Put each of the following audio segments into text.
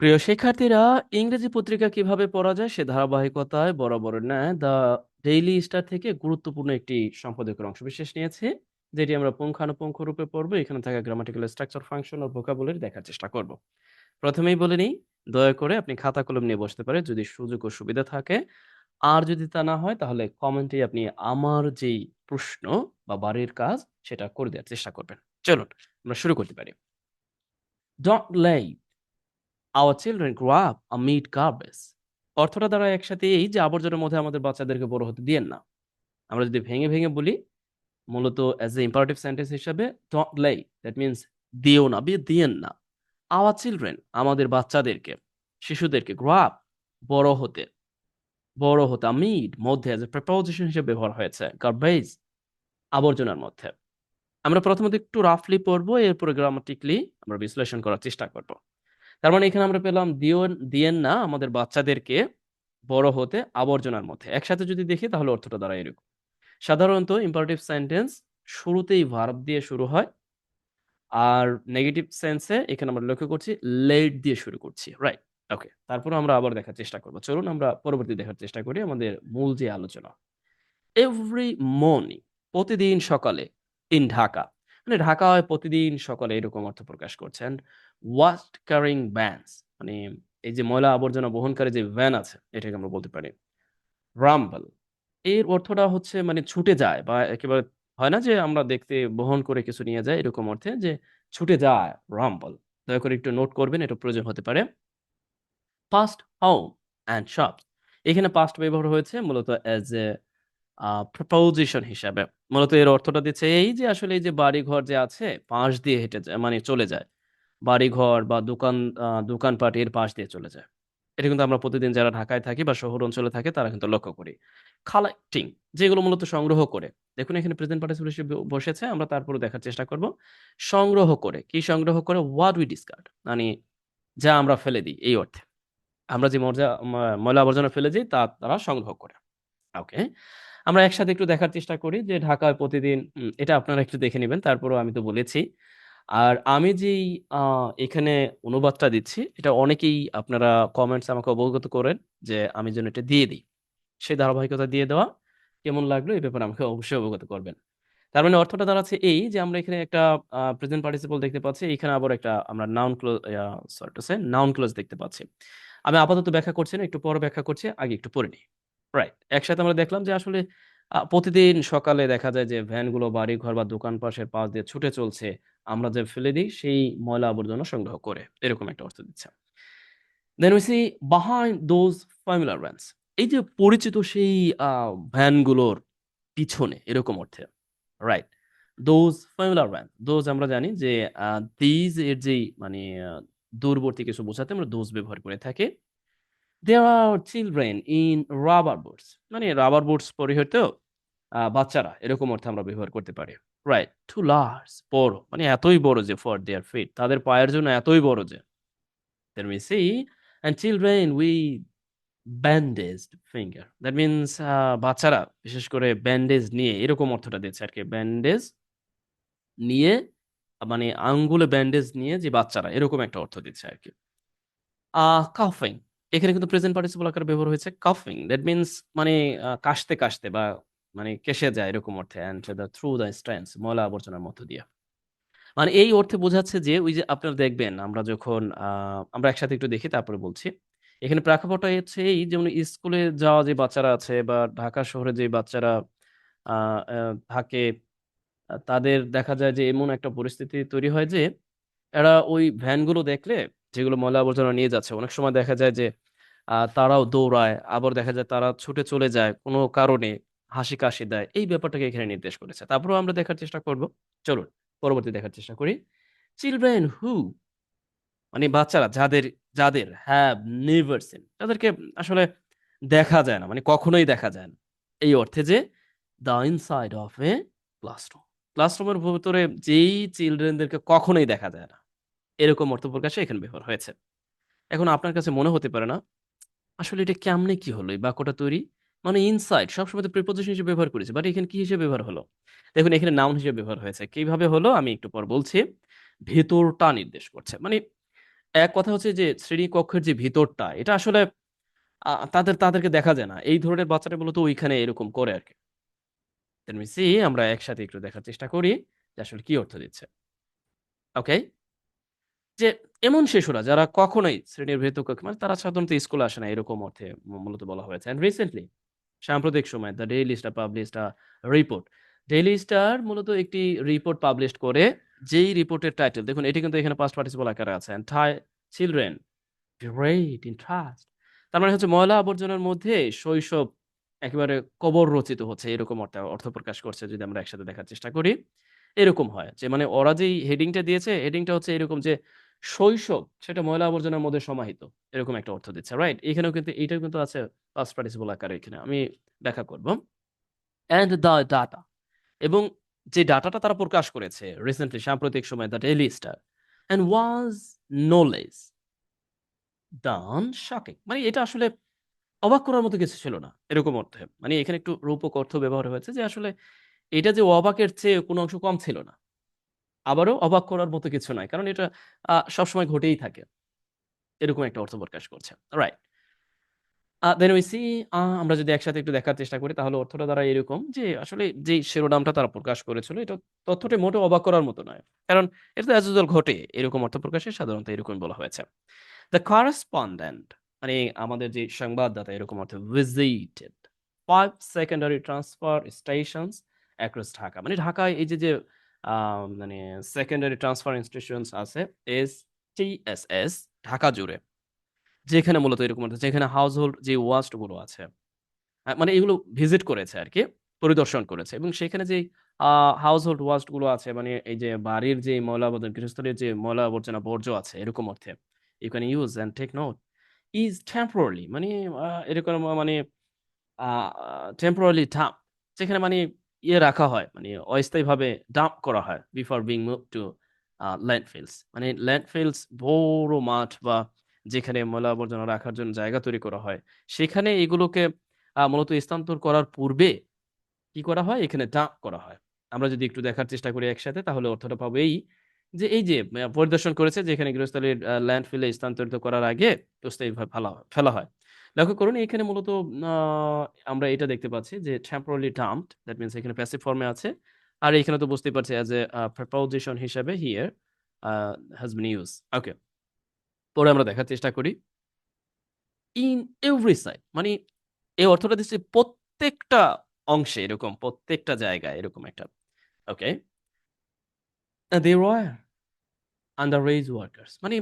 প্রিয় শিক্ষার্থীরা, ইংরেজি পত্রিকা কীভাবে পড়া যায় সে ধারাবাহিকতায় বরাবর ন্যায় দ্য ডেইলি স্টার থেকে গুরুত্বপূর্ণ একটি সম্পাদকের অংশবিশেষ নিয়েছে, যেটি আমরা পুঙ্খানুপুঙ্খ রূপে পড়ব। এখানে থাকা গ্রামাটিক্যাল স্ট্রাকচার ফাংশন ও ভোকাবুলারি দেখার চেষ্টা করব। প্রথমেই বলে নিই, দয়া করে আপনি খাতা কলম নিয়ে বসতে পারে যদি সুযোগ ও সুবিধা থাকে। আর যদি তা না হয়, তাহলে কমেন্টে আপনি আমার যেই প্রশ্ন বা বাড়ির কাজ, সেটা করে দেওয়ার চেষ্টা করবেন। চলুন, আমরা শুরু করতে পারি। Dot lie our children grow up amid garbage. অর্থটা দ্বারা একসাথে এই যে আবর্জনার মধ্যে আমাদের বাচ্চাদেরকে বড় হতে দিয়েন না। আমরা যদি ভেঙে ভেঙে বলি, মূলত অ্যাজ এ ইম্পারেটিভ সেন্টেন্স হিসাবে লাই দ্যাট মিনস দিও না, বি দিয়েন না। আওয়ার চিলড্রেন আমাদের বাচ্চাদেরকে, শিশুদেরকে গ্রো আপ বড় হতে বড় হতে মিড মধ্যে অ্যাজ এ প্রেপোজিশন হিসেবে ব্যবহার হয়েছে গার্বেজ আবর্জনার মধ্যে। আমরা প্রথমত একটু রাফলি পড়ব, এরপরে গ্রামাটিকলি আমরা বিশ্লেষণ করার চেষ্টা করব। তার মানে এখানে আমরা পেলাম দিও দিয়েন না আমাদের বাচ্চাদেরকে বড় হতে আবর্জনার মধ্যে। একসাথে যদি দেখি তাহলে অর্থটা দাঁড়ায় এরকম। সাধারণত ইম্পারেটিভ সেন্টেন্স শুরুতেই ভার্ব দিয়ে শুরু হয় আর নেগেটিভ সেন্সে এখানে আমরা লক্ষ্য করছি লেট দিয়ে শুরু করছি রাইট ওকে তারপর আমরা আবার দেখার চেষ্টা করব। চলুন আমরা পরবর্তী দেখার চেষ্টা করি আমাদের মূল যে আলোচনা। এভরি মর্নিং প্রতিদিন সকালে ইন ঢাকা মানে ঢাকায় প্রতিদিন সকালে এরকম অর্থ প্রকাশ করছেন। ওয়াস্ট কারিং ব্যান্স মানে এই যে ময়লা আবর্জনা বহনকারী যে ভ্যান আছে, এটাকে আমরা বলতে পারি। রাম্বল এর অর্থটা হচ্ছে মানে ছুটে যায় বা একেবারে হয় না যে আমরা দেখতে বহন করে কিছু নিয়ে যায় এরকম অর্থে যে ছুটে যায় রাম্বল দয়া করে একটু নোট করবেন, এটা প্রয়োজন হতে পারে। পাস্ট হোম অ্যান্ড শপ এখানে পাস্ট ব্যবহার হয়েছে মূলত অ্যাজ এ প্রপোজিশন হিসাবে। মূলত এর অর্থটা দিচ্ছে এই যে আসলে এই যে বাড়ি ঘর যে আছে, পাশ দিয়ে হেঁটে যায় মানে চলে যায়। বাড়িঘর বা দোকান দোকানপাট এর পাশ দিয়ে চলে যায়। এটা কিন্তু আমরা প্রতিদিন যারা ঢাকায় থাকি বা শহর অঞ্চলে থাকে, তারা কিন্তু লক্ষ্য করি। কালেক্টিং যেগুলো মূলত সংগ্রহ করে। দেখুন, এখানে প্রেজেন্ট পার্টিসিপেল হিসেবে বসেছে, আমরা তারপরে দেখার চেষ্টা করব। সংগ্রহ করে, কি সংগ্রহ করে? হোয়াট উই ডিসকার্ড মানে যা আমরা ফেলে দিই, এই অর্থে। আমরা যে মর্যা ময়লা আবর্জনা ফেলে দিই, তা তারা সংগ্রহ করে। ওকে আমরা একসাথে একটু দেখার চেষ্টা করি যে ঢাকায় প্রতিদিন এটা আপনারা একটু দেখে নেবেন, তারপরেও আমি তো বলেছি। আর আমি যেই এখানে অনুবাদটা দিচ্ছি, এটা অনেকেই আপনারা কমেন্টস আমাকে অবগত করেন যে আমি যেন এটা দিয়ে দিই। সেই ধারাবাহিকতা দিয়ে দেওয়া কেমন লাগল এই ব্যাপারে আমাকে অবশ্যই অবগত করবেন। তার মানে অর্থটা দাঁড়াচ্ছে এই যে আমরা এখানে একটা প্রেজেন্ট পার্টিসিপল দেখতে পাচ্ছি, এখানে আবার একটা আমরা noun clause sorry noun clause দেখতে পাচ্ছি। আমি আপাতত ব্যাখ্যা করছি না, একটু পরে ব্যাখ্যা করছি, আগে একটু পড়ে নিই। রাইট একসাথে আমরা দেখলাম যে আসলে প্রতিদিন সকালে দেখা যায় যে ভ্যানগুলো বাড়ি ঘর বা দোকান পাশের পাশ দিয়ে ছুটে চলছে আমরা যে ফেলে দিই, সেই ময়লা আবর্জনা সংগ্রহ করে, এরকম একটা অর্থ দিচ্ছে। Then we see behind those familiar vans এই যে পরিচিত সেই ভ্যানগুলোর পিছনে, এরকম অর্থে right those familiar van those আমরা জানি যে দিজ এর যেই মানে দূরবর্তী কিছু বোঝাতে আমরা দোজ ব্যবহার করে থাকি। There are children in rubber boots মানে রাবার বুটস পরিহিত বাচ্চারা, এরকম অর্থে আমরা ব্যবহার করতে পারি। রাইট টু লার্জ বড় মানে এতই বড় যে ফর দেয়ার ফিট তাদের পায়ের জন্য এতই বড় যে। Then we see, and children with bandaged finger, that means বাচ্চারা, বিশেষ করে ব্যান্ডেজ নিয়ে, এরকম অর্থটা দিচ্ছে আর কি ব্যান্ডেজ নিয়ে মানে আঙ্গুলে ব্যান্ডেজ নিয়ে যে বাচ্চারা, এরকম একটা অর্থ দিচ্ছে আর কি। কাফিং এখানে কিন্তু প্রেজেন্ট পার্টিসিপল আকারে ব্যবহার হয়েছে কাফিং দ্যাট মিনস মানে কাশতে কাশতে বা মানে কেসে যায় এরকম অর্থে অ্যান্ড থ্রু দ্য স্ট্রেন্স ময়লা আবর্জনার মধ্য দিয়ে। মানে এই অর্থে বোঝাচ্ছে যে, ওই যে আপনারা দেখবেন, আমরা যখন আমরা একসাথে একটু দেখি, তারপরে বলছি। এখানে প্রেক্ষাপটটা হচ্ছে এই যেমন স্কুলে যাওয়া যে বাচ্চারা আছে, বা ঢাকা শহরে যে বাচ্চারা থাকে তাদের দেখা যায় যে এমন একটা পরিস্থিতি তৈরি হয় যে, এরা ওই ভ্যানগুলো দেখলে, যেগুলো ময়লা আবর্জনা নিয়ে যাচ্ছে, অনেক সময় দেখা যায় যে তারাও দৌড়ায়, আবার দেখা যায় তারা ছুটে চলে যায় কোনো কারণে। হাসি কাশি দেয়, এই ব্যাপারটাকে এখানে নির্দেশ করেছে। তারপরেও আমরা দেখার চেষ্টা করব। চলুন, পরবর্তী দেখার চেষ্টা করি। চিলড্রেন হু মানে বাচ্চারা যাদের যাদের হ্যাভ নেভার সিন তাদেরকে আসলে দেখা যায় না মানে কখনোই দেখা যায় না। এই অর্থে যে the inside of a classroom ক্লাসরুমের ভিতরে যেই চিলড্রেনদেরকে কখনোই দেখা যায় না, এরকম অর্থ প্রকাশে এখানে ব্যবহার হয়েছে। এখন আপনার কাছে মনে হতে পারে না, আসলে এটা কেমনে কি হলো, এই বাক্যটা তৈরি? মানে ইনসাইড সবসময় তো প্রিপোজিশন হিসেবে ব্যবহার করেছে বাট এখানে কি হিসেবে ব্যবহার হলো দেখুন, এখানে নাউন হিসেবে ব্যবহার হয়েছে কীভাবে হলো আমি একটু পর বলছি ভেতরটা নির্দেশ করছে মানে এক কথা হচ্ছে যে, শ্রেণীকক্ষের যে ভিতরটা, এটা আসলে তাদের, তাদেরকে দেখা যায় না। এই ধরনের বাচ্চাটা মূলত ওইখানে এরকম করে। Let me see, আমরা একসাথে একটু দেখার চেষ্টা করি যে আসলে কি অর্থ দিচ্ছে। ওকে? যে এমন শিশুরা যারা কখনোই শ্রেণির ভেতর মানে তারা সাধারণত স্কুলে আসে না, এরকম অর্থে মূলত বলা হয়েছে। অ্যান্ড রিসেন্টলি সাম্প্রতিক সময় the Daily Star published a report. Daily Star মূলত একটি রিপোর্ট পাবলিশড করে, যেই রিপোর্টের টাইটেল দেখুন, এটি কিন্তু এখানে পাস্ট পার্টিসিপল আকারে আছে। Children great in trust. তার মানে হচ্ছে ময়লা আবর্জনার মধ্যে শৈশব একেবারে কবর রচিত হচ্ছে, এরকম অর্থে, অর্থ প্রকাশ করছে, যদি আমরা একসাথে দেখার চেষ্টা করি। এরকম হয় যে মানে ওরা যেই হেডিংটা দিয়েছে হেডিংটা হচ্ছে এরকম যে শৈশব, সেটা ময়লা আবর্জনার মধ্যে সমাহিত। এরকম একটা অর্থ দিচ্ছে। রাইট? এখানেও কিন্তু, এইটাও কিন্তু আছে পাস্ট পার্টিসিপল আকারে এখানে। আমি ব্যাখ্যা করব। অ্যান্ড দ্য ডাটা এবং যে ডাটাটা তারা প্রকাশ করেছে রিসেন্টলি সাম্প্রতিক সময়ে the Daily Star and was no less than shocking মানে এটা আসলে অবাক করার মতো কিছু ছিল না। এরকম অর্থে। মানে এখানে একটু রূপক অর্থ ব্যবহার হয়েছে যে আসলে এটা যে অবাকের চেয়ে কোনো অংশ কম ছিল না। আবারও অবাক করার মতো কিছু নয়। কারণ এটা সবসময় ঘটেই থাকে। এরকম একটা অর্থ প্রকাশ করছে। রাইট। দেন উই সি আমরা যদি একসাথে একটু দেখার চেষ্টা করি তাহলে অর্থটা দাঁড়ায় এরকম যে আসলে যেই শিরোনামটা তারা প্রকাশ করেছিল এটা তথ্যটি মোটেও অবাক করার মতো নয়। কারণ এটা তো অ্যাজ ইউজুয়াল ঘটে। এরকম অর্থ প্রকাশে সাধারণত এরকমই বলা হয়েছে। দ্য করেসপন্ডেন্ট মানে আমাদের যে সংবাদদাতা এরকম অর্থে visited 5 secondary transfer stations across Dhaka. মানে ঢাকায় এই যে, যে মানে সেকেন্ডারি ট্রান্সফার স্টেশনস আছে এসটিএসএস ঢাকা জুড়ে। যেখানে মূলত এরকম যেখানে হাউসহোল্ড যে ওয়াস্টগুলো আছে। মানে এগুলো ভিজিট করেছে আর কি, পরিদর্শন করেছে এবং সেখানে যেই, আ হাউসহোল্ড ওয়াস্টগুলো আছে মানে এই যে বাড়ির যে ময়লা আবর্জনা গৃহস্থলীর যে ময়লা আবর্জনা বর্জ্য আছে, এরকম অর্থে। You can use and take note is temporary মানে এরকম মানে টেম্পোরারি ডাম্প যেখানে মানে ইয়ে রাখা হয় মানে অস্থায়ীভাবে ডাম্প করা হয় before being move to a landfills মানে ল্যান্ডফিলস বড় মাঠ বা যেখানে ময়লা আবর্জনা রাখার জন্য জায়গা তৈরি করা হয়, সেখানে এগুলোকে মূলত স্থানান্তর করার পূর্বে কি করা হয়? এখানে ডাম্প করা হয়। আমরা যদি একটু দেখার চেষ্টা করি একসাথে তাহলে অর্থটা পাবো এই যে এই যে পরিদর্শন করেছে যেখানে গৃহস্থালীর ল্যান্ডফিল স্থানান্তরিত করার আগে অস্থায়ীভাবে ফেলা হয়। লক্ষ্য করুন, এখানে মূলত, আ, আমরা এটা দেখতে পাচ্ছি যে টেম্পোরারি ডাম্পড দ্যাট মিনস এখানে প্যাসিভ ফর্মে আছে। আর এখানে তো বুঝতেই পারছি অ্যাজ এ প্রিপোজিশন হিসেবে here has been used. Okay. পরে আমরা দেখার চেষ্টা করি। ইন এভরি সাইড মানে এই অর্থটা দিচ্ছে প্রত্যেকটা অংশে এরকম, প্রত্যেকটা জায়গায় এরকম একটা। Okay. They they were rag workers মানে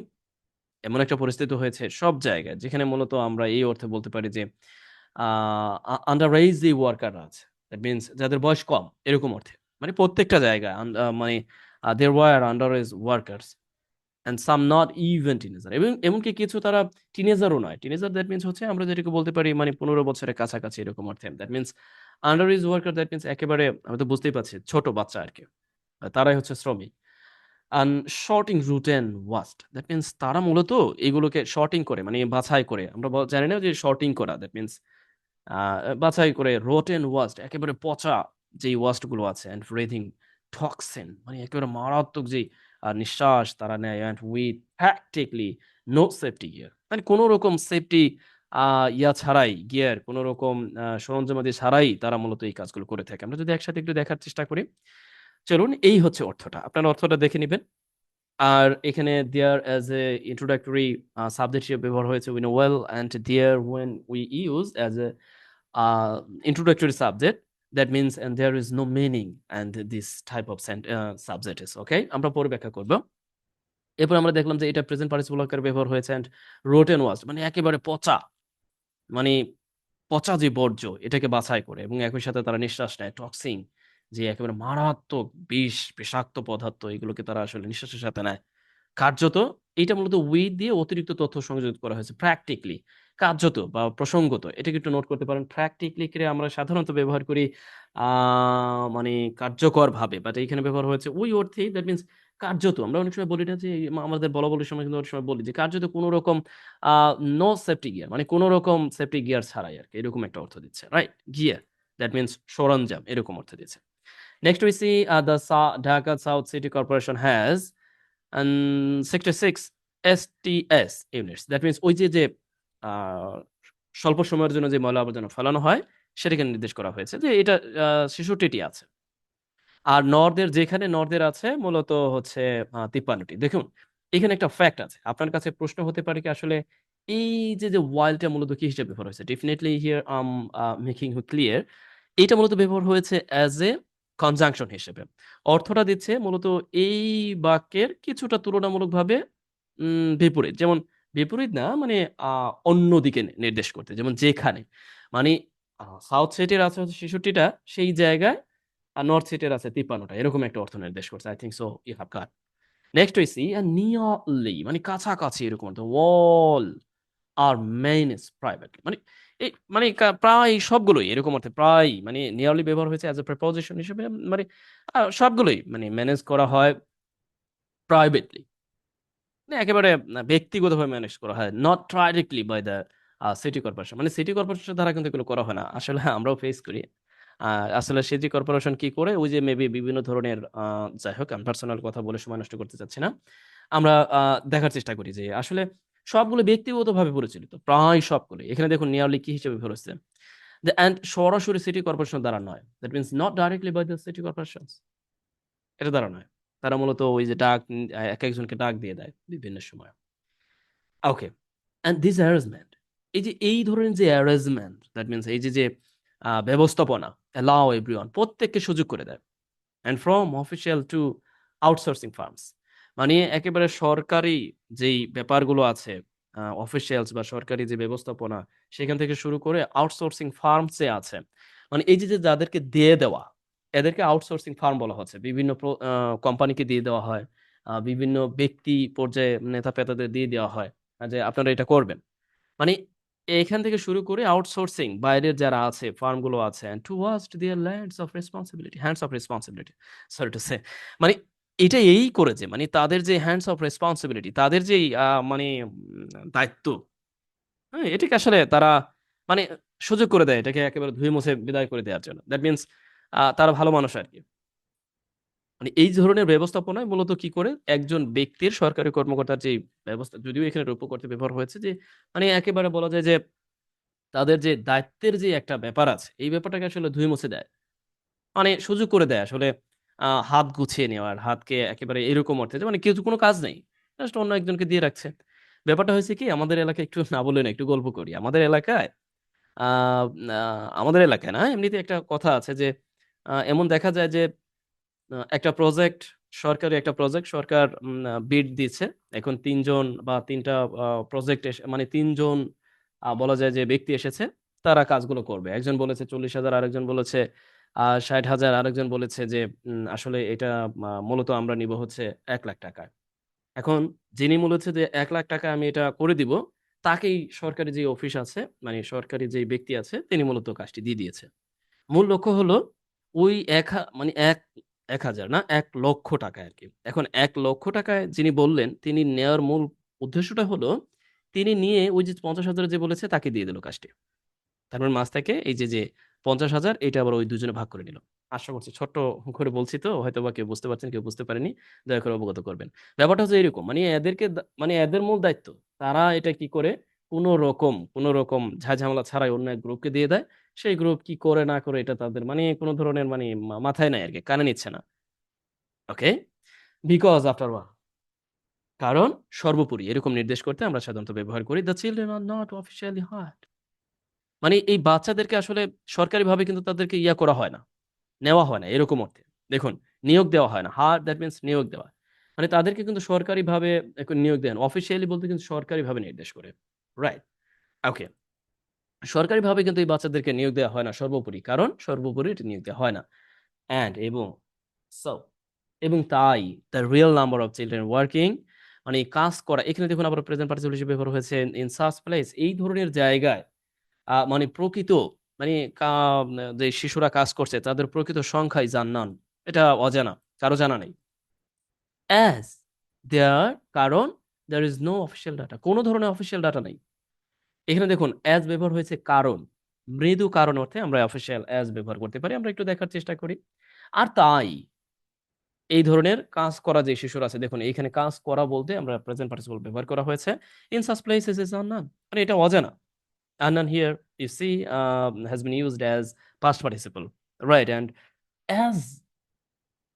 এমন একটা পরিস্থিতি হয়েছে সব জায়গায় যেখানে মূলত আমরা এই অর্থে বলতে পারি যে, আ আ আন্ডারএজ যে ওয়ার্কাররা আছে মিনস যাদের বয়স কম, এরকম অর্থে। মানে প্রত্যেকটা জায়গায় মানে আ, there were underage workers and some not even teenager এবং এমনকি কিছু তারা টিনেজারও নয়। টিনেজার দ্যাট মিনস হচ্ছে আমরা যেটাকে বলতে পারি মানে ১৫ বছরের কাছাকাছি এরকম অর্থে। That means underage worker that means একেবারে, আমি তো বুঝতেই পারছি, ছোট বাচ্চা আরকি। আ তারাই হচ্ছে শ্রমিক। And sorting rotten waste that means তারা মূলত এগুলোকে শর্টিং করে মানে বাছাই করে আমরা জানি না যে শর্টিং করা দ্যাট মিনস বাছাই করে রোট rotten ওয়াস্ট একেবারে পচা যেই ওয়াস্টগুলো আছে, and breathing toxin মানে একেবারে মারাত্মক আ, নিঃশ্বাস তারা নেয়, and with practically no safety gear মানে কোন রকম সেফটি ইয়া ছাড়াই গিয়ার কোন রকম সরঞ্জামাদি ছাড়াই তারা মূলত এই কাজগুলো করে থাকে। আমরা যদি একসাথে একটু দেখার চেষ্টা করি। চলুন, এই হচ্ছে অর্থটা। আপনারা অর্থটা দেখে নেবেন আর এখানে there as a introductory subject হিসেবে ব্যবহার হয়েছে, we well well there there we use as a subject, that means, and there is no meaning and this type of sent, uh, subject is আমরা পরে ব্যাখ্যা করব। এরপর আমরা দেখলাম যে এটা প্রেজেন্ট পার্টিসিপল আকারে ব্যবহার হয়েছে and rotten waste মানে একেবারে পচা। মানে পচা যে বর্জ্য, এটাকে বাছাই করে এবং একই সাথে তারা নিঃশ্বাস নেয় টক্সিন যে একেবারে মারাত্মক বিষ, বিষাক্ত পদার্থ এগুলোকে তারা আসলে নিঃশ্বাসের সাথে নেয়। কার্যত এটা মূলত with দিয়ে অতিরিক্ত তথ্য সংযোজিত করা হয়েছে প্র্যাকটিক্যালি কার্যত বা প্রসঙ্গত এটাকে একটু নোট করতে পারেন। প্র্যাকটিক্যালি কে আমরা সাধারণত ব্যবহার করি মানে কার্যকরভাবে বাট এইখানে ব্যবহার হয়েছে ওই অর্থেই দ্যাট মিনস কার্যত আমরা অনেক সময় বলি না যে আমাদের বলাবলির সময় কিন্তু অনেক সময় বলি যে কার্যত কোন রকম নো সেফটি গিয়ার মানে কোন রকম সেফটি গিয়ার ছাড়াই আর কি এরকম একটা অর্থ দিচ্ছে। রাইট? গিয়ার দ্যাট মিনস সরঞ্জাম এরকম অর্থ দিচ্ছে। Next we see uh, the Sa Dhaka South City Corporation has and 66 STS units that means ওই যে যে স্বল্প সময়ের জন্য যে ময়লা আবর্জনা ফেলানো হয় সেটাকে নির্দেশ করা হয়েছে যে এটা ছেষট্টিটি আছে। আর নর্দের যেখানে নর্দের আছে মূলত হচ্ছে তিপ্পান্নটি। দেখুন এখানে একটা ফ্যাক্ট আছে। আপনার কাছে প্রশ্ন হতে পারে কি আসলে এই যে যে ওয়াইলটা মূলত কি হিসেবে ব্যবহার হয়েছে? Definitely here am making clear এটা মূলত ব্যবহার হয়েছে অ্যাজ এ কনজাংশন হিসেবে। অর্থটা দিচ্ছে মূলত এই বাক্যের কিছুটা তুলনামূলকভাবে বিপরীত। যেমন বিপরীত না মানে অন্যদিকে নির্দেশ করতে। যেমন যেখানে। মানে সাউথ সিটির আছে ছেষট্টিটা, সেই জায়গায়, আর নর্থ সিটির আছে তিপ্পান্নটা। এরকম একটা অর্থ নির্দেশ করছে। I think so you have got next হইছি নিয়ারলি মানে কাছাকাছি এরকম অর্থ ওয়াল আর মেইন ইজ প্রাইভেট মানে এই মানে প্রায় সবগুলোই এরকম অর্থে প্রায় মানে নিয়ারলি ব্যবহার হয়েছে অ্যাজ এ প্রিপোজিশন হিসেবে মানে সবগুলোই মানে ম্যানেজ করা হয় প্রাইভেটলি মানে একেবারে ব্যক্তিগতভাবে ম্যানেজ করা হয় not directly by the city corporation মানে সিটি কর্পোরেশন দ্বারা কিন্তু এগুলো করা হয় না। আসলে আমরাও ফেস করি। আসলে সিটি কর্পোরেশন কি করে? ওই যে মেবি বিভিন্ন ধরনের যাই হোক, আমি পার্সোনাল কথা বলে সময় নষ্ট করতে চাচ্ছি না। আমরা দেখার চেষ্টা করি যে আসলে সবগুলো ব্যক্তিগতভাবে পরিচালিত, প্রায় সবগুলো। এখানে দেখুন নিয়ারলি কি হিসেবে ফেরছে অ্যান্ড সরাসরি সিটি কর্পোরেশন দ্বারা নয়। That means not directly by the city corporation এটা দ্বারা নয়। তারা মূলত ওই যে ডাক, এক একজনকে ডাক দিয়ে দেয় বিভিন্ন সময়। ওকে অ্যান্ড দিস অ্যারেঞ্জমেন্ট এই যে এই ধরনের যে অ্যারেঞ্জমেন্ট দ্যাট মিনস এই যে যে ব্যবস্থাপনা অ্যালাউ এভরিওয়ান প্রত্যেককে সুযোগ করে দেয়। And from official to outsourcing firms মানে একেবারে সরকারি যেই ব্যাপারগুলো আছে অফিসিয়ালস বা সরকারি যে ব্যবস্থাপনা, সেখান থেকে শুরু করে আউটসোর্সিং ফার্মসে আছে। মানে এই যে যাদেরকে দিয়ে দেওয়া, এদেরকে আউটসোর্সিং ফার্ম বলা হচ্ছে। বিভিন্ন কোম্পানিকে দিয়ে দেওয়া হয় বিভিন্ন ব্যক্তি পর্যায়ে নেতা পেতাদের দিয়ে দেওয়া হয়, যে আপনারা এটা করবেন। মানে এখান থেকে শুরু করে আউটসোর্সিং বাইরের যারা আছে, ফার্মগুলো আছে to wash their lands of responsibility hands of responsibility sorry to say মানে এটা এই করেছে মানে তাদের যে হ্যান্ডস অফ রেসপন্সিবিলিটি তাদের আহ, মানে দায়িত্ব হ্যাঁ এটাকে আসলে তারা মানে সুযোগ করে দেয় এটাকে একেবারে ধুয়ে মুছে বিদায় করে দেওয়ার জন্য। দ্যাট মিনস তারা ভালো মানুষ আর কি। মানে এই ধরনের ব্যবস্থাপনায় মূলত কি করে একজন ব্যক্তির সরকারি কর্মকর্তার যে ব্যবস্থা যদিও এখানে রূপ করতে ব্যবহার হয়েছে যে মানে একেবারে বলা যায় যে তাদের যে দায়িত্বের যে একটা ব্যাপার আছে এই ব্যাপারটাকে আসলে ধুয়ে মুছে দেয়। মানে সুযোগ করে দেয় আসলে হাত গুছিয়ে নেওয়ার হাতকে একেবারে এরকম অর্থে মানে কেউ কোনো কাজ নেই জাস্ট অন্য একজনকে দিয়ে রাখছে। ব্যাপারটা হয়েছে কি আমাদের এলাকায় একটু না বলে না একটু গল্প করি। আমাদের এলাকায় আহ, আমাদের এলাকায় না এমনিতে একটা কথা আছে যে এমন দেখা যায় যে একটা প্রজেক্ট সরকারি একটা প্রজেক্ট সরকার বিড দিচ্ছে। এখন তিনজন বা তিনটা প্রজেক্ট এসে মানে তিনজন বলা যায় যে ব্যক্তি এসেছে তারা কাজগুলো করবে। একজন বলেছে চল্লিশ হাজার আরেকজন বলেছে আহ ষাট হাজার আরেকজন বলেছে যে আসলে এটা মূলত আমরা নিব হচ্ছে এক লাখ টাকায়। এখন যিনি মূলত যে এক লাখ টাকা আমি এটা করে দিব, তাকেই সরকারি যে অফিস আছে মানে সরকারি যে ব্যক্তি আছে, তিনি মূলত কাজটি দিয়ে দিয়েছে। মূল লক্ষ্য হলো ওই এক মানে এক এক হাজার না, এক লক্ষ টাকা আর কি এখন এক লক্ষ টাকায় যিনি বললেন, তিনি নেওয়ার মূল উদ্দেশ্যটা হলো, তিনি নিয়ে ওই যে পঞ্চাশ হাজার যে বলেছে, তাকে দিয়ে দিল কাজটি। তারপর মাছ থেকে এই যে যে পঞ্চাশ হাজার, এটা আবার ওই দুজনে ভাগ করে নিল। আশা করছি, ছোট্ট করে বলছি তো হয়তো বা কেউ বুঝতে পারছেন, কেউ বুঝতে পারেনি, দয়া করে অবগত করবেন। ব্যাপারটা হচ্ছে এরকম মানে এদেরকে মানে এদের মূল দায়িত্ব, তারা এটা কি করে, কোনো রকম কোনো রকম ঝাঝামেলা ছাড়াই অন্য এক গ্রুপকে দিয়ে দেয়, সেই গ্রুপ কি করে, না করে, এটা তাদের মানে কোনো ধরনের মানে মাথায় নাই আর কি, কানে নিচ্ছে না। ওকে বিকজ আফটার ওয়াল কারণ সর্বোপরি এরকম নির্দেশ করতে আমরা সাধারণত ব্যবহার করি the children are not officially hurt মানে এই বাচ্চাদেরকে আসলে সরকারিভাবে কিন্তু তাদেরকে ইয়া করা হয় না, নেওয়া হয় না এরকম অর্থে। দেখুন, নিয়োগ দেওয়া হয় না। হার দ্যাট মিনস নিয়োগ দেওয়া। মানে তাদেরকে কিন্তু সরকারিভাবে এখন নিয়োগ দেন। অফিসিয়ালি বলতে কিন্তু সরকারিভাবে নির্দেশ করে। রাইট ওকে সরকারিভাবে কিন্তু এই বাচ্চাদেরকে নিয়োগ দেওয়া হয় না সর্বোপরি। কারণ সর্বোপরি এটা নিয়োগ দেওয়া হয় না। অ্যান্ড এবং সো এবং তাই the real number of children working মানে কাজ করা, এখানে দেখুন আবার প্রেজেন্ট পার্টিসিপল হিসেবে ব্যবহার হয়েছে ইন সাচ প্লেস এই ধরনের জায়গায় মানে প্রকৃত মানে যে শিশুরা কাজ করছে, তাদের প্রকৃত সংখ্যাই জানান এটা অজানা, কারও জানা নেই। অ্যাজ দেয়ার কারণ there is no official data কোনো ধরনের অফিসিয়াল ডাটা নেই। এখানে দেখুন অ্যাজ ব্যবহার হয়েছে কারণ। মৃদু কারণ অর্থে আমরা অফিসিয়াল অ্যাজ ব্যবহার করতে পারি, আমরা একটু দেখার চেষ্টা করি। আর তাই, এই ধরনের কাজ করা যে শিশুরা আছে, দেখুন, এইখানে কাজ করা বলতে আমরা প্রেজেন্ট পার্টিসিপল ব্যবহার করা হয়েছে। In such places is unknown মানে এটা অজানা। Unknown here you see has been used as past participle right? And as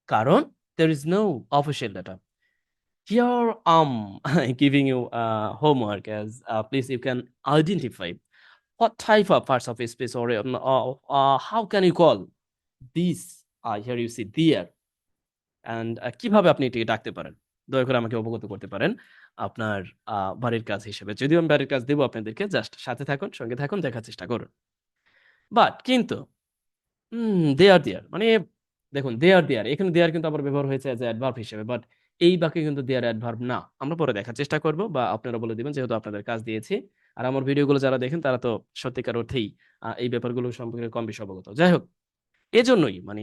কারণ there is no official data here i'm giving you uh, homework as uh, please you can identify what type of parts of a space or um, uh, uh, how can you call these uh, here you see there and uh, কীভাবে আপনি এটিকে ডাকতে পারেন দয়া করে আমাকে করতে পারেন আপনার বাড়ির কাজ হিসেবে। যদিও আমি বাড়ির কাজ দেবো আপনাদেরকে, জাস্ট সাথে থাকুন, সঙ্গে থাকুন, দেখার চেষ্টা করুন। বাট কিন্তু দে আর দেয়ার মানে দেখুন দে আর দেয়ার এখানে দেয়ার কিন্তু আবার ব্যবহার হয়েছে অ্যাজ অ্যাডভার্ব হিসেবে বাট এই বাক্যে কিন্তু দেয়ার অ্যাডভার্ব না। আমরা পরে দেখার চেষ্টা করব বা আপনারা বলে দিবেন যেহেতু আপনাদের কাজ দিয়েছি। আর আমার ভিডিওগুলো যারা দেখেন, তারা তো সত্যিকার অর্থেই এই ব্যাপারগুলো সম্পর্কে কম বেশি অবগত। যাই হোক, এজন্যই মানে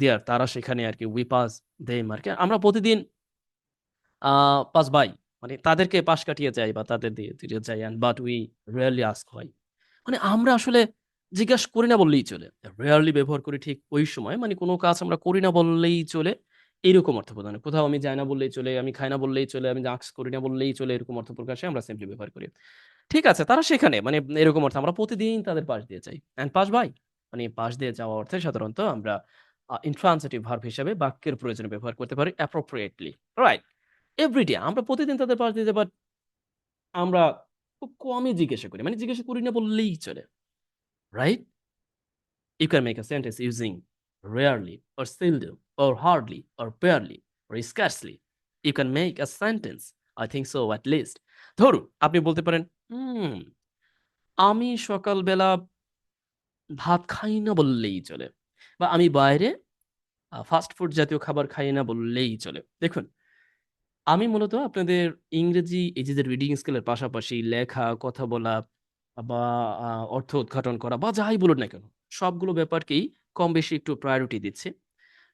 দেয়ার তারা সেখানে আর কি উই পাস দেম আর কি আমরা প্রতিদিন পাস বাই মানে তাদেরকে পাশ কাটিয়ে যাই বা তাদের দিয়ে দিয়ে যাই and but we rarely ask হয়। মানে আমরা আসলে জিজ্ঞাসা করি না বললেই চলে। রেয়ারলি ব্যবহার করি ঠিক ওই সময়। মানে কোনো কাজ আমরা করি না বললেই চলে। এরকম অর্থ প্রদান। কোথাও আমি যাই না বললেই চলে, আমি খাই না বললেই চলে, আমি আক্স করি না বললেই চলে এরকম অর্থ প্রকাশে আমরা সিম্পলি ব্যবহার করি। ঠিক আছে, তারা সেখানে মানে এরকম অর্থ আমরা প্রতিদিন তাদের পাশ দিয়ে যাই। অ্যান্ড পাশ বাই মানে পাশ দিয়ে যাওয়া অর্থে সাধারণত আমরা ইনট্রান্সিটিভ ভার্ব হিসেবে বাক্যের প্রয়োজনে ব্যবহার করতে পারি অ্যাপ্রোপ্রিয়েটলি রাইট এভরিডে আমরা প্রতিদিন তাদের পাশ যাই বাট আমরা খুব কমই জিজ্ঞাসা করি মানে জিজ্ঞাসা করি না বললেই চলে right you can make a sentence using rarely or seldom or hardly or barely or scarcely. You can make a sentence. I think so, at least. ধরুন, আপনি বলতে পারেন, হুম, আমি সকালবেলা ভাত খাই না বললেই চলে বা আমি বাইরে ফাস্ট ফুড জাতীয় খাবার খাই না বললেই চলে দেখুন আমি মূলত আপনাদের ইংরেজি এই যে রিডিং স্কিলের পাশাপাশি লেখা কথা বলা বা অর্থ উদ্ঘাটন করা বা যাই বলুন না কেন, সবগুলো ব্যাপারকেই কম বেশি একটু প্রায়োরিটি দিচ্ছি।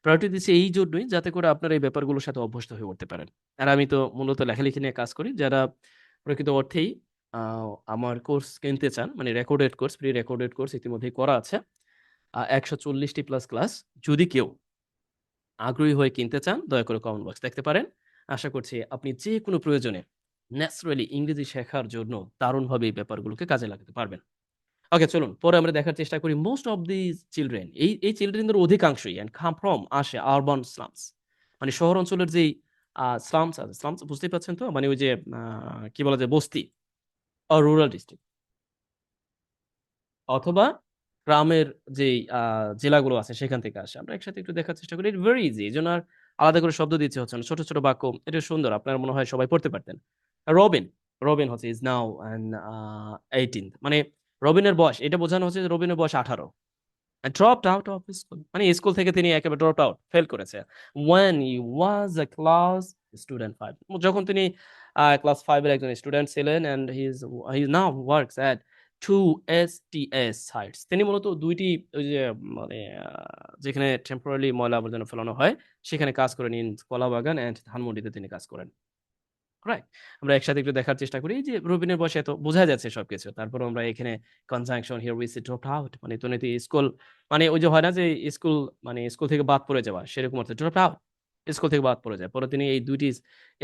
প্রায়োরিটি দিচ্ছি এই জন্যই যাতে করে আপনারা এই ব্যাপারগুলোর সাথে অভ্যস্ত হয়ে উঠতে পারেন। আর আমি তো মূলত লেখালেখি নিয়ে কাজ করি। যারা প্রকৃত অর্থেই আমার কোর্স কিনতে চান, মানে recorded course, pre recorded course ইতিমধ্যেই করা আছে। আ ১৪০ টি প্লাস ক্লাস। যদি কেউ আগ্রহী হয়ে কিনতে চান, দয়া করে কমেন্ট বক্স দেখতে পারেন। আশা করছি আপনি যেকোনো প্রয়োজনে ন্যাচারালি ইংরেজি শেখার জন্য দারুণভাবে এই ব্যাপারগুলোকে কাজে লাগাতে পারবেন। ওকে চলুন, পরে আমরা দেখার চেষ্টা করি মোস্ট অফ দিস চিলড্রেন এই এই চিলড্রেনদের অধিকাংশই অ্যান্ড কাম ফ্রম আসে আরবান স্লামস মানে শহর অঞ্চলের যেই স্লামস আছে স্লামস বুঝতেই পারছেন তো? মানে ওই যে কি বলা যায়, বস্তি আর রুরাল ডিস্ট্রিক্ট অথবা গ্রামের যে জেলাগুলো আছে সেখান থেকে আসে। আমরা একসাথে একটু দেখার চেষ্টা করি। ইট ভেরি ইজি এই জন্য আর আলাদা করে শব্দ দিতে হচ্ছে না। ছোট ছোট বাক্য, এটা সুন্দর, আপনার মনে হয় সবাই পড়তে পারতেন। রবিন রবিন হচ্ছে ইজ নাও এইটিন মানে রবিনের বয়স, এটা বোঝানো হচ্ছে রবিনের বয়স আঠারো। ড্রপড আউট অফ স্কুল মানে স্কুল থেকে তিনি একেবারে ড্রপ আউট ফেল করেছে। When he was a class student five যখন তিনি ক্লাস ফাইভের একজন স্টুডেন্ট ছিলেন and his he now works at two S T S sites তিনি মূলত দুইটি ওই যে মানে যেখানে টেম্পোরারি ময়লা আবর্জনা ফেলানো হয়, সেখানে কাজ করে নিন কলাবাগান অ্যান্ড ধানমন্ডিতে তিনি কাজ করেন। রাইট আমরা একসাথে একটু দেখার চেষ্টা করি। যে রবিনের বয়সে এত বোঝা যাচ্ছে সবকিছু। তারপর আমরা এখানে conjunction here we see drop out মানে তুমি স্কুল মানে ওই যে হয় না যে স্কুল মানে স্কুল থেকে বাদ পড়ে যাওয়া, সেরকম অর্থে ড্রপ আউট স্কুল থেকে বাদ পড়ে যায়। পরে তিনি এই দুইটি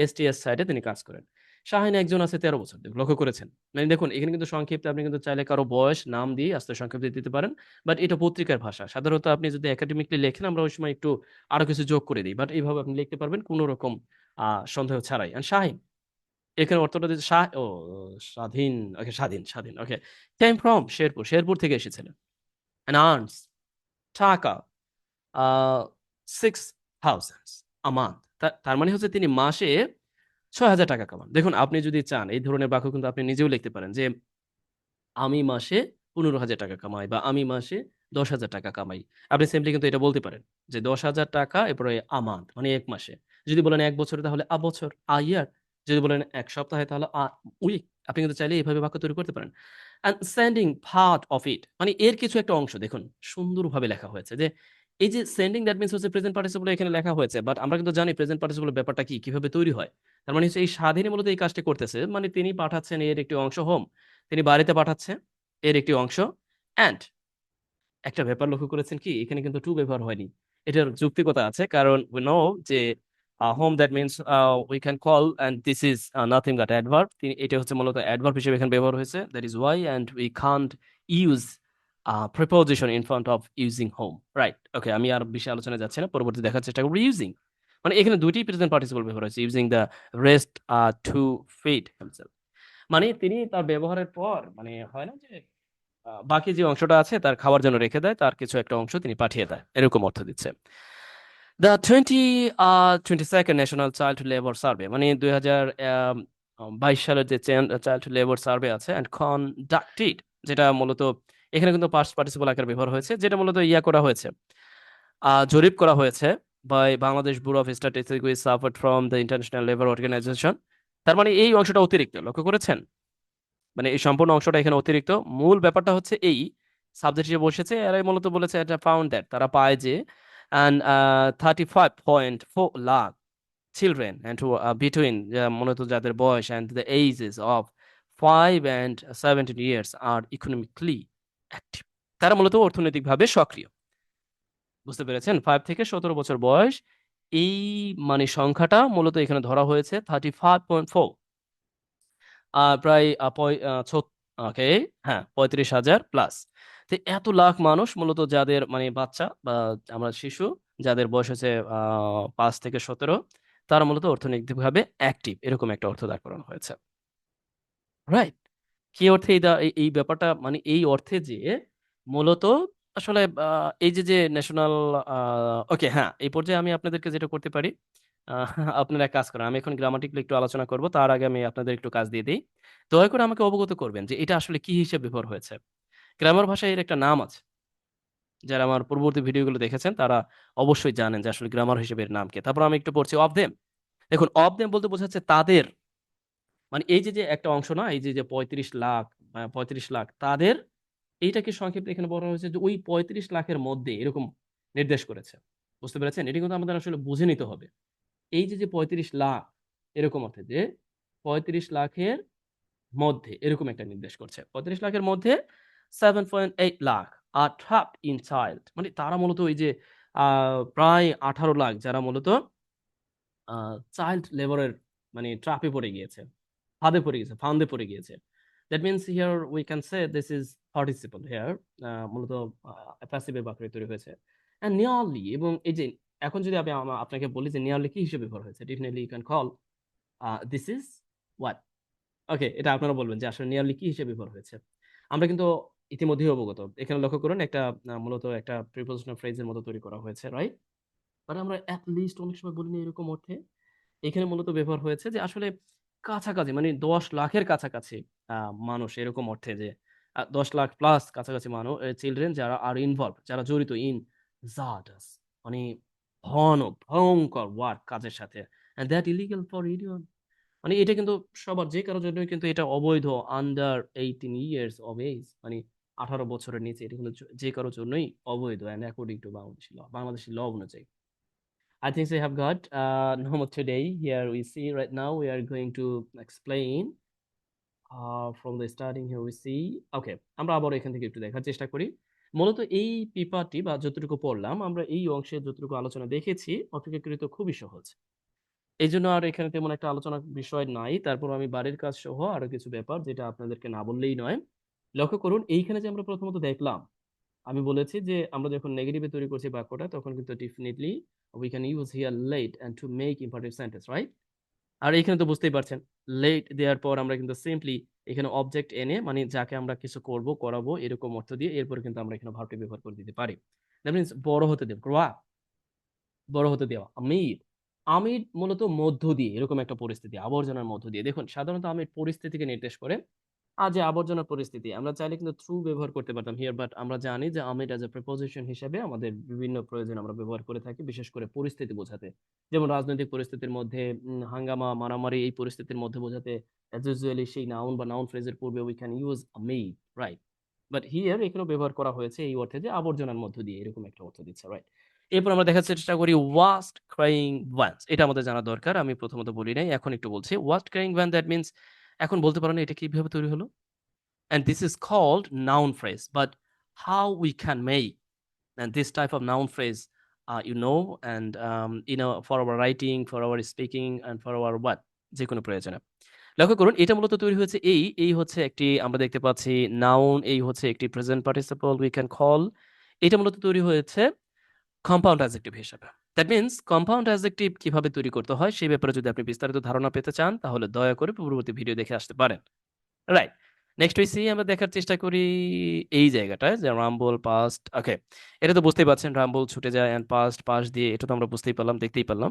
এসটিএস সাইডে তিনি কাজ করেন। শাহিন একজন আছে তেরো বছর লক্ষ্য করেছেন। মানে দেখুন, এখানে কিন্তু সংক্ষিপ্তে আপনি কিন্তু চাইলে কারও বয়স, নাম দিয়ে আস্তে সংক্ষিপ্তে দিতে পারেন বাট এটা পত্রিকার ভাষা। সাধারণত আপনি যদি একাডেমিকলি লেখেন, আমরা ওই সময় একটু আরও কিছু যোগ করে দিই বাট এইভাবে আপনি লিখতে পারবেন, কোনো রকম সন্দেহ ছাড়াই। আর শাহিন, এখানে অর্থটা দিচ্ছে শাহ, ও, Swadhin okay Swadhin Swadhin okay came from Sherpur Sherpur থেকে এসেছিলেন। Earns টাকা সিক্স থাউজেন্ড month তার মানে হচ্ছে তিনি মাসে ছয় হাজার টাকা কামান। দেখুন, আপনি যদি চান, এই ধরনের বাক্য কিন্তু আপনি নিজেও লিখতে পারেন যে, আমি মাসে পনেরো হাজার টাকা কামাই বা আমি মাসে দশ হাজার টাকা কামাই। আপনি সিম্পলি কিন্তু এটা বলতে পারেন যে, দশ হাজার টাকা, এরপরে আ মান্থ মানে এক মাসে। যদি বলেন এক বছরে, তাহলে আ বছর আ ইয়ার যদি বলেন এক সপ্তাহে, তাহলে আ উইক আপনি কিন্তু চাইলে এইভাবে বাক্য তৈরি করতে পারেন। And sending part of it মানে এর কিছু একটা অংশ, দেখুন, সুন্দরভাবে লেখা হয়েছে যে এই যে সেন্ডিং দ্যাট মিনস হচ্ছে প্রেজেন্ট পার্টিসিপল এখানে লেখা হয়েছে বাট আমরা কিন্তু জানি প্রেজেন্ট পার্টিসিপল ব্যাপারটা কি কীভাবে তৈরি হয়। তার মানে হচ্ছে এই স্বাধীনই মূলত এই কাজটি করতেছে মানে তিনি পাঠাচ্ছেন এর একটি অংশ হোম তিনি বাড়িতে পাঠাচ্ছে এর একটি অংশ অ্যান্ড একটা ব্যাপার লক্ষ্য করেছেন কি এখানে কিন্তু টু ব্যবহার হয়নি। এটার যুক্তিকতা আছে কারণ we know যে home that can call and this is uh, nothing but adverb তিনি এটা হচ্ছে মূলত adverb হিসেবে এখানে ব্যবহার হয়েছে that is why and we can't use preposition in front of using home, right? Okay, আমি আর বেশি আলোচনায় যাচ্ছি না, পরবর্তী দেখার চেষ্টা করব ইউজিং মানে এখানে দুইটি প্রেজেন্ট পার্টিসিপল ব্যবহার হয়েছে ইউজিং দ্য রেস্ট আর টু হিমসেলফ মানে তিনি তার ব্যবহারের পর মানে হয় না যে বাকি যে অংশটা আছে তার খাওয়ার জন্য রেখে দেয়, তার কিছু একটা অংশ তিনি পাঠিয়ে দেয়, এরকম অর্থ দিচ্ছে। The twenty twenty second national child labour survey মানে দুই হাজার বাইশ সালের যে চাইল্ড লেবার সার্ভে আছে অ্যান্ড কনডাক্টেড যেটা মূলত এখানে কিন্তু পাস্ট পার্টিসিপল আকারে ব্যবহার হয়েছে, যেটা মূলত ইয়া করা হয়েছে। জরিপ করা হয়েছে by Bangladesh bureau of statistics with support from the international labour organisation তার মানে এই অংশটা অতিরিক্ত, লক্ষ্য করেছেন? মানে এই সম্পূর্ণ অংশটা এখানে অতিরিক্ত। মূল ব্যাপারটা হচ্ছে এই সাবজেক্ট হিসেবে বসেছে, এরাই মূলত বলেছে এটা ফাউন্ড দ্যাট তারা পায় যে and thirty five point four lakh children and between মূলত যাদের বয়স and the ages of five and seventeen years are economically active তারা মূলত অর্থনৈতিকভাবে সক্রিয়। বুঝতে পেরেছেন? ফাইভ থেকে সতেরো বছর বয়স। এই মানে সংখ্যাটা মূলত এখানে ধরা হয়েছে থার্টি ফাইভ পয়েন্ট ফোর প্রায় ওকে হ্যাঁ পঁয়ত্রিশ হাজার প্লাস তো এত লাখ মানুষ মূলত যাদের মানে বাচ্চা বা আমরা শিশু, যাদের বয়স হচ্ছে পাঁচ থেকে সতেরো, তারা মূলত অর্থনৈতিকভাবে অ্যাক্টিভ এরকম একটা অর্থ দাঁড় করানো হয়েছে। রাইট কি অর্থে এই ব্যাপারটা মানে এই অর্থে যে মূলত আসলে এই যে যে ন্যাশনাল ওকে হ্যাঁ এই পর্যায়ে আমি আপনাদেরকে যেটা করতে পারি আপনারা কাজ করেন, আমি এখন গ্রামাটিক্যালি একটু আলোচনা করব, তার আগে আমি আপনাদের একটু কাজ দিয়ে দিই। দয়া করে আমাকে অবগত করবেন যে এটা আসলে কি হিসেবে ব্যবহার হয়েছে। গ্রামার ভাষায় এর একটা নাম আছে। যারা আমার পূর্ববর্তী ভিডিওগুলো দেখেছেন, তারা অবশ্যই জানেন যে আসলে গ্রামার হিসেবে এর নাম কি। তারপর আমি একটু পড়ছি অফ দেম দেখুন অফ দেম বলতে বোঝাচ্ছে তাদের মানে এই যে যে একটা অংশ না, এই যে যে পঁয়ত্রিশ লাখ পঁয়ত্রিশ লাখ, তাদের এইটাকে সংক্ষেপে এখানে বলা হয়েছে যে ওই পঁয়ত্রিশ লাখের মধ্যে এরকম নির্দেশ করেছে? বুঝতে পেরেছেন? এটি কিন্তু আমাদের আসলে বুঝে নিতে হবে। এই যে যে পঁয়ত্রিশ লাখ, এরকম অর্থে যে পঁয়ত্রিশ লাখের মধ্যে এরকম একটা নির্দেশ করছে। পঁয়ত্রিশ লাখের মধ্যে seven point eight lakh are trap in child মানে তারা মূলত ওই যে প্রায় আঠারো লাখ যারা মূলত চাইল্ড লেবারের মানে ট্রাপে পড়ে গিয়েছে। ফাঁদে পড়ে গেছে, ফান্দে পড়ে গিয়েছে। That means here we can say this is participle here মূলত প্যাসিভের বাক্যে তৈরি হয়েছে। অ্যান্ড নিয়ারলি এবং এই যে, এখন যদি আমি আপনাকে বলি যে নিয়ারলি কি হিসেবে ব্যবহার হয়েছে definitely you can call this is what okay এটা আপনারা বলবেন যে আসলে নিয়ারলি কি হিসেবে ব্যবহার হয়েছে। আমরা কিন্তু ইতিমধ্যেই অবগত। এখানে লক্ষ্য করুন একটা মূলত একটা প্রিপোজিশনাল ফ্রেজের মতো তৈরি করা হয়েছে রাইট বাট আমরা অ্যাট লিস্ট অনেক সময় বলিনি এরকম অর্থে। এখানে মূলত ব্যবহার হয়েছে যে আসলে কাছাকাছি মানে দশ লাখের কাছাকাছি মানুষ এরকম অর্থে যে দশ লাখ প্লাস কাছাকাছি মানুষ চিলড্রেন যারা আর ইনভলভ যারা জড়িত ইন জাডাস মানে ভয়ানক, ভয়ঙ্কর ওয়ার্ক কাজের সাথে, and that illegal for anyone মানে এটা কিন্তু সবার যে কারোর জন্য কিন্তু এটা অবৈধ under eighteen years of age মানে আঠারো বছরের নিচে, এটা কিন্তু যে কারোর জন্যই অবৈধ and according to Bangladeshi law Bangladeshi law অনুযায়ী। I think we have got uh, no more today. Here we see right now we are going to explain uh, from the starting here we see. Okay আমরা আবার এখান থেকে একটু দেখার চেষ্টা করি। মূলত এই পেপারটি বা যতটুকু পড়লাম আমরা এই অংশে যতটুকু আলোচনা দেখেছি অপেক্ষাকৃত খুবই সহজ। এই জন্য আর এখানে তেমন একটা আলোচনা বিষয় নাই। তারপর আমি বাড়ির কাজ সহ আরও কিছু ব্যাপার যেটা আপনাদেরকে না বললেই নয়। লক্ষ্য করুন এইখানে যে আমরা প্রথমত দেখলাম আমি বলেছি যে আমরা যখন নেগেটিভে তৈরি করছি বাক্যটা তখন কিন্তু definitely we can use here let and to make imperative sentence right আর এখানে তো বুঝতেই পারছেন লেট দেওয়ার পর আমরা কিন্তু সিম্পলি এখানে অবজেক্ট এনে মানে যাকে আমরা কিছু করব, করাবো, এরকম অর্থ দিয়ে এরপর কিন্তু আমরা এখানে ভার্বটি ব্যবহার করে দিতে পারি। দ্যাট মিনস বড় হতে দেব আপ বড় হতে দেওয়া, আমির আমির মূলত মধ্য দিয়ে, এরকম একটা পরিস্থিতি, আবর্জনার মধ্য দিয়ে। দেখুন, সাধারণত আমির পরিস্থিতিকে নির্দেশ করে আর যে আবর্জনার পরিস্থিতি। আমরা চাইলে কিন্তু থ্রু ব্যবহার করতে পারতাম হিয়ার বাট আমরা জানি যে আমির অ্যাজ এ প্রিপোজিশন হিসেবে আমাদের বিভিন্ন প্রয়োজন আমরা ব্যবহার করে থাকি, বিশেষ করে পরিস্থিতি বোঝাতে। যেমন রাজনৈতিক পরিস্থিতির মধ্যে হাঙ্গামা, মারামারি এই পরিস্থিতির মধ্যে বোঝাতে অ্যাজ ইউজুয়ালি সেই নাউন বা নাউন ফ্রেজের পূর্বে we can use made right but here এখানেও ব্যবহার করা হয়েছে এই অর্থে যে আবর্জনার মধ্য দিয়ে, এরকম একটা অর্থ দিচ্ছে রাইট এরপর আমরা দেখার চেষ্টা করি ওয়াস্ট ক্রাইং ভ্যান্স এটা আমাদের জানা দরকার, আমি প্রথমত বলি নাই, এখন একটু বলছি। Waste crying van that means এখন বলতে পারো না এটা কীভাবে তৈরি হলো called noun phrase but how we can make and this type of noun phrase uh, you know and um, you know for our writing for our speaking and for our what যে কোনো প্রয়োজনে লক্ষ্য করুন এটা মূলত তৈরি হয়েছে এই এই হচ্ছে একটি আমরা দেখতে পাচ্ছি নাউন এই হচ্ছে একটি present participle we can call এটা মূলত তৈরি হয়েছে কম্পাউন্ড অ্যাডজেক্টিভ হিসেবে দ্যাট মিন্স কম্পাউন্ড অ্যাডজেক্টিভ কীভাবে তৈরি করতে হয় সেই ব্যাপারে যদি আপনি বিস্তারিত ধারণা পেতে চান, তাহলে দয়া করে পূর্ববর্তী ভিডিও দেখে আসতে পারেন। রাইট নেক্সট সি আমরা দেখার চেষ্টা করি এই জায়গাটায় যে রাম্বল পাস্ট ওকে এটা তো বুঝতেই পারছেন রাম্বল ছুটে যায় অ্যান্ড পাস্ট পাস দিয়ে, এটা তো আমরা বুঝতেই পারলাম, দেখতেই পারলাম।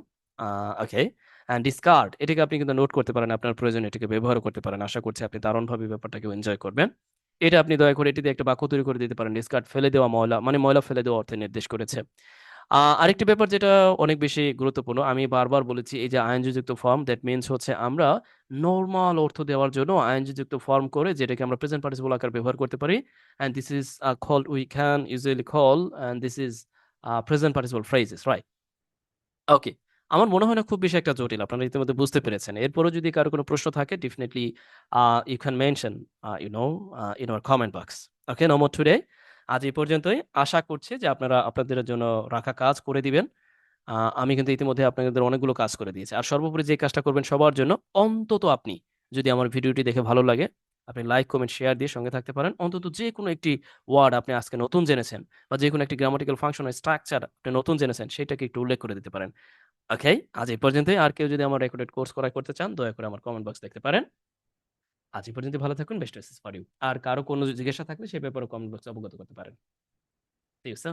ওকে অ্যান্ড ডিসকার্ড এটাকে আপনি কিন্তু নোট করতে পারেন, আপনার প্রয়োজন এটাকে ব্যবহার করতে পারেন। আশা করছি আপনি দারুণভাবে ব্যাপারটাকে এনজয় করবেন। এটা আপনি দয়া করে এটি দিয়ে একটা বাক্য তৈরি করে দিতে পারেন ডিসকার্ড ফেলে দেওয়া ময়লা মানে ময়লা ফেলে দেওয়া অর্থে নির্দেশ করেছে। আরেকটি ব্যাপার যেটা অনেক বেশি গুরুত্বপূর্ণ, আমি বারবার বলেছি এই যে আইনযুক্ত ফর্ম দ্যাট মিনস হচ্ছে আমরা নর্মাল অর্থ দেওয়ার জন্য আইনযুক্ত ফর্ম করে যেটাকে আমরা প্রেজেন্ট পার্টিসিপল আকার ব্যবহার করতে পারি। And this is call we can usually call and this is present participle phrases right okay আমার মনে হয় না খুব বেশি একটা জটিল, আপনারা ইতিমধ্যে বুঝতে পেরেছেন। এরপরও যদি কারও কোনো প্রশ্ন থাকে definitely you can mention you know in our comment box okay no more today আজ এই পর্যন্তই। আশা করছি যে আপনারা আপনাদের জন্য রাখা কাজ করে দিবেন। আমি কিন্তু ইতিমধ্যে আপনাদের অনেকগুলো কাজ করে দিয়েছি। আর সর্বোপরি যে কাজটা করবেন সবার জন্য অন্তত আপনি যদি আমার ভিডিওটি দেখে ভালো লাগে, আপনি লাইক কমেন্ট শেয়ার দিয়ে সঙ্গে থাকতে পারেন। অন্তত যে কোনো একটি ওয়ার্ড আপনি আজকে নতুন জেনেছেন বা যে কোনো একটি গ্রামাটিক্যাল ফাংশন স্ট্রাকচার আপনি নতুন জেনেছেন, সেটাকে একটু উল্লেখ করে দিতে পারেন। ওকে আজ এই পর্যন্তই। আর কেউ যদি আমার রেকর্ডেড কোর্স করা করতে চান, দয়া করে আমার কমেন্ট বক্স দেখতে পারেন। আজ পর্যন্ত ভালো থাকুন বেস্ট উইসেস ফর ইউ আর কারও কোনো জিজ্ঞাসা থাকলে সে ব্যাপারে কমেন্ট বক্সে অবগত করতে পারেন। ঠিক আছে